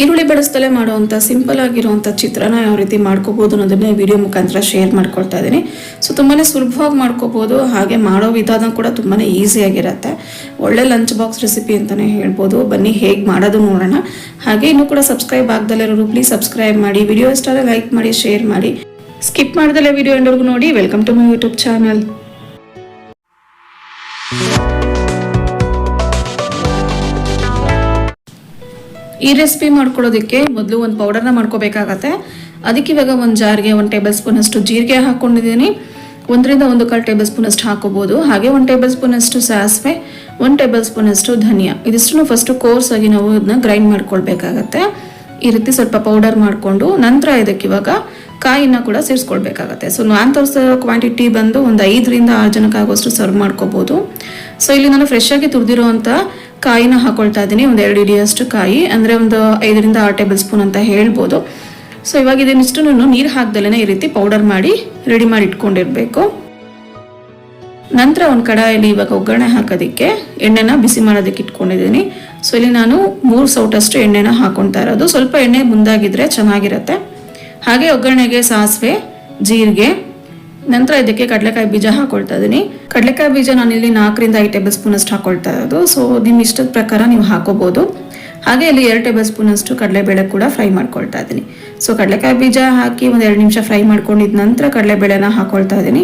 ಈರುಳ್ಳಿ ಬಳಸ್ದಲೇ ಮಾಡುವಂಥ ಸಿಂಪಲ್ ಆಗಿರುವಂಥ ಚಿತ್ರನ ಯಾವ ರೀತಿ ಮಾಡ್ಕೋಬೋದು ಅನ್ನೋದನ್ನ ವಿಡಿಯೋ ಮುಖಾಂತರ ಶೇರ್ ಮಾಡ್ಕೊಳ್ತಾ ಇದ್ದೀನಿ. ಸೊ ತುಂಬಾ ಸುಲಭವಾಗಿ ಮಾಡ್ಕೋಬೋದು ಹಾಗೆ ಮಾಡೋ ವಿಧಾನ ಕೂಡ ತುಂಬಾ ಈಸಿಯಾಗಿರುತ್ತೆ ಒಳ್ಳೆ ಲಂಚ್ ಬಾಕ್ಸ್ ರೆಸಿಪಿ ಅಂತಲೇ ಹೇಳ್ಬೋದು. ಬನ್ನಿ, ಹೇಗೆ ಮಾಡೋದು ನೋಡೋಣ. ಹಾಗೆ ಇನ್ನೂ ಕೂಡ ಸಬ್ಸ್ಕ್ರೈಬ್ ಆಗ್ದಲ್ಲಿರೋರು ಪ್ಲೀಸ್ ಸಬ್ಸ್ಕ್ರೈಬ್ ಮಾಡಿ ವಿಡಿಯೋ ಇಷ್ಟ ಲೈಕ್ ಮಾಡಿ ಶೇರ್ ಮಾಡಿ. ಸ್ಕಿಪ್ ಮಾಡ್ದಲೇ ವಿಡಿಯೋ ಎಂಡವರೆಗೂ ನೋಡಿ. Welcome to my YouTube channel ಈ ರೆಸಿಪಿ ಮಾಡ್ಕೊಳ್ಳೋದಕ್ಕೆ ಮೊದಲು ಒಂದು ಪೌಡರ್ನ ಮಾಡ್ಕೋಬೇಕಾಗತ್ತೆ. ಅದಕ್ಕೆ ಇವಾಗ ಒಂದು ಜಾರ್ಗೆ ಒಂದು ಟೇಬಲ್ ಸ್ಪೂನ್ ಅಷ್ಟು ಜೀರಿಗೆ ಹಾಕ್ಕೊಂಡಿದ್ದೀನಿ ಒಂದರಿಂದ ಒಂದು ಕಾಲು ಟೇಬಲ್ ಸ್ಪೂನ್ ಅಷ್ಟು ಹಾಕೋಬೋದು. ಹಾಗೆ ಒಂದು ಟೇಬಲ್ ಸ್ಪೂನ್ ಅಷ್ಟು ಸಾಸಿವೆ, ಒಂದು ಟೇಬಲ್ ಸ್ಪೂನ್ ಅಷ್ಟು ಧನಿಯಾ. ಇದಿಷ್ಟು ಫಸ್ಟು ಕೋರ್ಸ್ ಆಗಿ ನಾವು ಅದನ್ನ ಗ್ರೈಂಡ್ ಮಾಡ್ಕೊಳ್ಬೇಕಾಗತ್ತೆ. ಈ ರೀತಿ ಸ್ವಲ್ಪ ಪೌಡರ್ ಮಾಡಿಕೊಂಡು ನಂತರ ಇದಕ್ಕೆ ಇವಾಗ ಕಾಯಿನ ಕೂಡ ಸೇರಿಸ್ಕೊಳ್ಬೇಕಾಗತ್ತೆ. ಸೊ ನಾನು ತೋರಿಸಿರೋ ಕ್ವಾಂಟಿಟಿ ಬಂದು ಒಂದು ಐದರಿಂದ ಆರು ಜನಕ್ಕಾಗುವಷ್ಟು ಸರ್ವ್ ಮಾಡ್ಕೋಬೋದು. ಸೊ ಇಲ್ಲಿ ನಾನು ಫ್ರೆಶ್ ಆಗಿ ತುರಿದಿರುವಂಥ ಕಾಯಿನ ಹಾಕೊಳ್ತಾ ಇದ್ದೀನಿ, ಒಂದು ಎರಡು ಇಡಿಯಷ್ಟು ಕಾಯಿ, ಅಂದರೆ ಒಂದು ಐದರಿಂದ ಆರು ಟೇಬಲ್ ಸ್ಪೂನ್ ಅಂತ ಹೇಳ್ಬೋದು. ಸೊ ಇವಾಗ ಇದನ್ನಿಷ್ಟು ನೀರು ಹಾಕ್ದಲ್ಲೇ ಈ ರೀತಿ ಪೌಡರ್ ಮಾಡಿ ರೆಡಿ ಮಾಡಿ ಇಟ್ಕೊಂಡಿರಬೇಕು. ನಂತರ ಒಂದು ಕಡಾಯಲ್ಲಿ ಇವಾಗ ಒಗ್ಗರಣೆ ಹಾಕೋದಕ್ಕೆ ಎಣ್ಣೆನ ಬಿಸಿ ಮಾಡೋದಕ್ಕೆ ಇಟ್ಕೊಂಡಿದ್ದೀನಿ. ಸೊ ಇಲ್ಲಿ ನಾನು ಮೂರು ಸೌಟಷ್ಟು ಎಣ್ಣೆನ ಹಾಕೊತಾ ಇರೋದು. ಸ್ವಲ್ಪ ಎಣ್ಣೆ ಮುಂದಾಗಿದ್ರೆ ಚೆನ್ನಾಗಿರುತ್ತೆ. ಹಾಗೆ ಒಗ್ಗರಣೆಗೆ ಸಾಸಿವೆ, ಜೀರಿಗೆ ನಂತರ ಇದಕ್ಕೆ ಕಡಲೆಕಾಯಿ ಬೀಜ ಹಾಕೊಳ್ತಾ ಇದ್ದೀನಿ. ಕಡಲೆಕಾಯಿ ಬೀಜ ನಾನು ಇಲ್ಲಿ ನಾಲ್ಕರಿಂದ ಐದು ಟೇಬಲ್ ಸ್ಪೂನ್ ಅಷ್ಟು ಹಾಕೊಳ್ತಾ ಇರೋದು. ಸೊ ನಿಮ್ಮ ಇಷ್ಟದ ಪ್ರಕಾರ ನೀವು ಹಾಕೋಬಹುದು ಹಾಗೆ ಇಲ್ಲಿ ಎರಡು ಟೇಬಲ್ ಸ್ಪೂನ್ ಅಷ್ಟು ಕಡಲೆಬೇಳೆ ಕೂಡ ಫ್ರೈ ಮಾಡ್ಕೊಳ್ತಾ ಇದ್ದೀನಿ. ಸೊ ಕಡಲೆಕಾಯಿ ಬೀಜ ಹಾಕಿ ಒಂದು ಎರಡು ನಿಮಿಷ ಫ್ರೈ ಮಾಡ್ಕೊಂಡಿದ ನಂತರ ಕಡಲೆಬೇಳೆನ ಹಾಕೊಳ್ತಾ ಇದ್ದೀನಿ.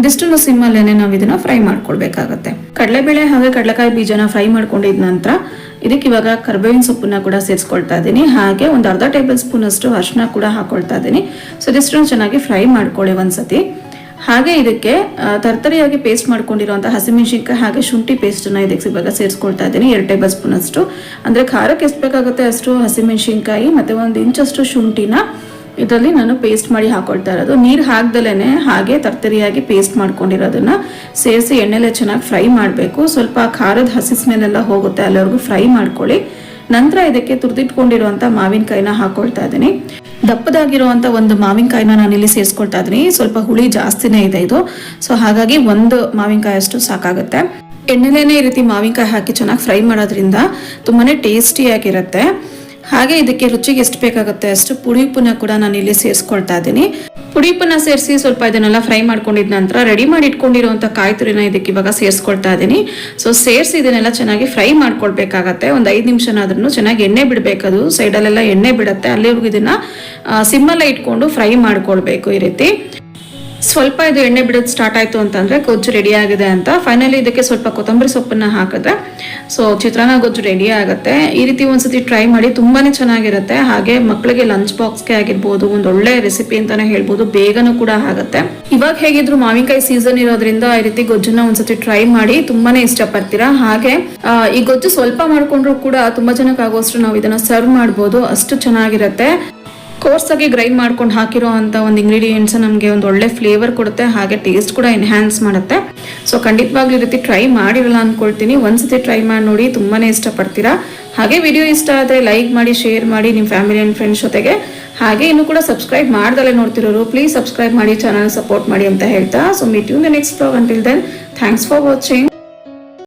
ಇದಿಷ್ಟು ಸಿಮ್ಮಲ್ಲೇನೆ ನಾವು ಇದನ್ನ ಫ್ರೈ ಮಾಡ್ಕೊಳ್ಬೇಕಾಗತ್ತೆ. ಕಡಲೆಬೇಳೆ ಹಾಗೆ ಕಡಲೆಕಾಯಿ ಬೀಜನ ಫ್ರೈ ಮಾಡ್ಕೊಂಡಿದ ನಂತರ ಇದಕ್ಕೆ ಇವಾಗ ಕರ್ಬೇವಿನ ಸೊಪ್ಪನ್ನ ಕೂಡ ಸೇರಿಸ್ಕೊಳ್ತಾ ಇದ್ದೀನಿ. ಹಾಗೆ ಒಂದು ಅರ್ಧ ಟೇಬಲ್ ಸ್ಪೂನ್ ಅಷ್ಟು ಅರ್ಶನ ಕೂಡ ಹಾಕೊಳ್ತಾ ಇದ್ದೀನಿ. ಸೊ ಇದಿಷ್ಟು ಚೆನ್ನಾಗಿ ಫ್ರೈ ಮಾಡ್ಕೊಳ್ಳಿ ಒಂದ್ಸತಿ. ಹಾಗೆ ಇದಕ್ಕೆ ತರತರಿಯಾಗಿ ಪೇಸ್ಟ್ ಮಾಡ್ಕೊಂಡಿರುವಂಥ ಹಸಿಮೆಣಸಿನ್ಕಾಯಿ ಹಾಗೆ ಶುಂಠಿ ಪೇಸ್ಟನ್ನ ಇದಕ್ಕೆ ಇವಾಗ ಸೇರಿಸ್ಕೊಳ್ತಾ ಇದ್ದೀನಿ, ಎರಡು ಟೇಬಲ್ ಸ್ಪೂನ್ ಅಷ್ಟು. ಅಂದರೆ ಖಾರಕ್ಕೆ ಎಷ್ಟು ಬೇಕಾಗುತ್ತೆ ಅಷ್ಟು ಹಸಿಮೆಣಸಿನ್ಕಾಯಿ ಮತ್ತು ಒಂದು ಇಂಚಷ್ಟು ಶುಂಠಿನ ಇದರಲ್ಲಿ ನಾನು ಪೇಸ್ಟ್ ಮಾಡಿ ಹಾಕೊಳ್ತಾ ಇರೋದು. ನೀರು ಹಾಕ್ದಲೇ ಹಾಗೆ ತರ್ತರಿಯಾಗಿ ಪೇಸ್ಟ್ ಮಾಡ್ಕೊಂಡಿರೋದನ್ನ ಸೇರಿಸಿ ಎಣ್ಣೆಲೆ ಚೆನ್ನಾಗಿ ಫ್ರೈ ಮಾಡಬೇಕು. ಸ್ವಲ್ಪ ಖಾರದ ಹಸಿ ಸ್ಮೆಲ್ಲೆಲ್ಲ ಹೋಗುತ್ತೆ ಅಲ್ಲಿವರೆಗೂ ಫ್ರೈ ಮಾಡ್ಕೊಳ್ಳಿ. ನಂತರ ಇದಕ್ಕೆ ತುರಿದಿಟ್ಕೊಂಡಿರುವಂಥ ಮಾವಿನಕಾಯಿನ ಹಾಕೊಳ್ತಾ ಇದ್ದೀನಿ. ದಪ್ಪದಾಗಿರುವಂಥ ಒಂದು ಮಾವಿನಕಾಯಿನ ನಾನು ಇಲ್ಲಿ ಸೇರಿಸ್ಕೊಳ್ತಾ ಇದ್ದೀನಿ. ಸ್ವಲ್ಪ ಹುಳಿ ಜಾಸ್ತಿನೇ ಇದೆ ಇದು. ಸೊ ಹಾಗಾಗಿ ಒಂದು ಮಾವಿನಕಾಯಿ ಅಷ್ಟು ಸಾಕಾಗುತ್ತೆ. ಎಣ್ಣೆಲೇನೆ ಈ ರೀತಿ ಮಾವಿನಕಾಯಿ ಹಾಕಿ ಚೆನ್ನಾಗಿ ಫ್ರೈ ಮಾಡೋದ್ರಿಂದ ತುಂಬಾನೇ ಟೇಸ್ಟಿಯಾಗಿರುತ್ತೆ ಹಾಗೆ ಇದಕ್ಕೆ ರುಚಿಗೆ ಎಷ್ಟು ಬೇಕಾಗುತ್ತೆ ಅಷ್ಟು ಪುಡಿ ಉಪ್ಪನ್ನ ಕೂಡ ನಾನು ಇಲ್ಲಿ ಸೇರಿಸ್ಕೊಳ್ತಾ ಇದ್ದೀನಿ. ಪುಡಿ ಉಪ್ಪನ್ನ ಸೇರಿಸಿ ಸ್ವಲ್ಪ ಇದನ್ನೆಲ್ಲ ಫ್ರೈ ಮಾಡ್ಕೊಂಡಿದ ನಂತರ ರೆಡಿ ಮಾಡಿ ಇಟ್ಕೊಂಡಿರುವಂಥ ಕಾಯಿ ತುರಿನ ಇದಕ್ಕೆ ಇವಾಗ ಸೇರಿಸ್ಕೊಳ್ತಾ ಇದ್ದೀನಿ ಸೊ ಸೇರಿಸಿ ಇದನ್ನೆಲ್ಲ ಚೆನ್ನಾಗಿ ಫ್ರೈ ಮಾಡ್ಕೊಳ್ಬೇಕಾಗತ್ತೆ. ಒಂದು ಐದು ನಿಮಿಷನಾದ್ರೂ ಚೆನ್ನಾಗಿ ಎಣ್ಣೆ ಬಿಡಬೇಕದು. ಸೈಡಲ್ಲೆಲ್ಲ ಎಣ್ಣೆ ಬಿಡುತ್ತೆ. ಅಲ್ಲಿವರೆಗೂ ಇದನ್ನ ಸಿಮ್ಮಲ್ಲೇ ಇಟ್ಕೊಂಡು ಫ್ರೈ ಮಾಡ್ಕೊಳ್ಬೇಕು ಈ ರೀತಿ. ಸ್ವಲ್ಪ ಇದು ಎಣ್ಣೆ ಬಿಡೋದು ಸ್ಟಾರ್ಟ್ ಆಯ್ತು ಅಂತಂದ್ರೆ ಗೊಜ್ಜು ರೆಡಿ ಆಗಿದೆ ಅಂತ. ಫೈನಲಿ ಇದಕ್ಕೆ ಸ್ವಲ್ಪ ಕೊತ್ತಂಬರಿ ಸೊಪ್ಪನ್ನ ಹಾಕಿದ್ರೆ. ಸೊ ಚಿತ್ರಾನ್ನ ಗೊಜ್ಜು ರೆಡಿ ಆಗುತ್ತೆ. ಈ ರೀತಿ ಒಂದ್ಸತಿ ಟ್ರೈ ಮಾಡಿ ತುಂಬಾನೇ ಚೆನ್ನಾಗಿರುತ್ತೆ. ಹಾಗೆ ಮಕ್ಕಳಿಗೆ ಲಂಚ್ ಬಾಕ್ಸ್ಗೆ ಆಗಿರ್ಬೋದು, ಒಂದು ಒಳ್ಳೆ ರೆಸಿಪಿ ಅಂತಾನೆ ಹೇಳ್ಬೋದು, ಬೇಗನೂ ಕೂಡ ಆಗುತ್ತೆ. ಇವಾಗ ಹೇಗಿದ್ರು ಮಾವಿನಕಾಯಿ ಸೀಸನ್ ಇರೋದ್ರಿಂದ ಈ ರೀತಿ ಗೊಜ್ಜನ್ನ ಒಂದ್ಸತಿ ಟ್ರೈ ಮಾಡಿ ತುಂಬಾನೇ ಇಷ್ಟಪಡ್ತೀರಾ? ಹಾಗೆ ಈ ಗೊಜ್ಜು ಸ್ವಲ್ಪ ಮಾಡ್ಕೊಂಡ್ರು ಕೂಡ ತುಂಬಾ ಜನಕ್ಕೆ ಆಗೋಷ್ಟು ನಾವು ಇದನ್ನ ಸರ್ವ್ ಮಾಡ್ಬೋದು. ಅಷ್ಟು ಚೆನ್ನಾಗಿರುತ್ತೆ. ಕೋರ್ಸ್ ಆಗಿ ಗ್ರೈಂಡ್ ಮಾಡ್ಕೊಂಡು ಹಾಕಿರೋ ಅಂತ ಒಂದು ಇಂಗ್ರೀಡಿಯೆಂಟ್ಸ್ ನಮಗೆ ಒಂದು ಒಳ್ಳೆ ಫ್ಲೇವರ್ ಕೊಡುತ್ತೆ, ಹಾಗೆ ಟೇಸ್ಟ್ ಕೂಡ ಎನ್ಹ್ಯಾನ್ಸ್ ಮಾಡುತ್ತೆ. ಸೊ ಖಂಡಿತವಾಗ್ಲೂ ಈ ರೀತಿ ಟ್ರೈ ಮಾಡಿರಲ್ಲ ಅನ್ಕೊಳ್ತೀನಿ. ಒಂದ್ಸತಿ ಟ್ರೈ ಮಾಡಿ ನೋಡಿ, ತುಂಬಾನೇ ಇಷ್ಟಪಡ್ತೀರಾ. ಹಾಗೆ ವಿಡಿಯೋ ಇಷ್ಟ ಆದರೆ ಲೈಕ್ ಮಾಡಿ ಶೇರ್ ಮಾಡಿ ನಿಮ್ಮ ಫ್ಯಾಮಿಲಿ ಆ್ಯಂಡ್ ಫ್ರೆಂಡ್ಸ್ ಜೊತೆಗೆ. ಹಾಗೆ ಇನ್ನೂ ಕೂಡ ಸಬ್ಸ್ಕ್ರೈಬ್ ಮಾಡ್ದಲೇ ನೋಡ್ತಿರೋರು ಪ್ಲೀಸ್ ಸಬ್ಸ್ಕ್ರೈಬ್ ಮಾಡಿ ಚಾನಲ್ ಸಪೋರ್ಟ್ ಮಾಡಿ ಅಂತ ಹೇಳ್ತಾ. So meet you the next blog until then thanks for watching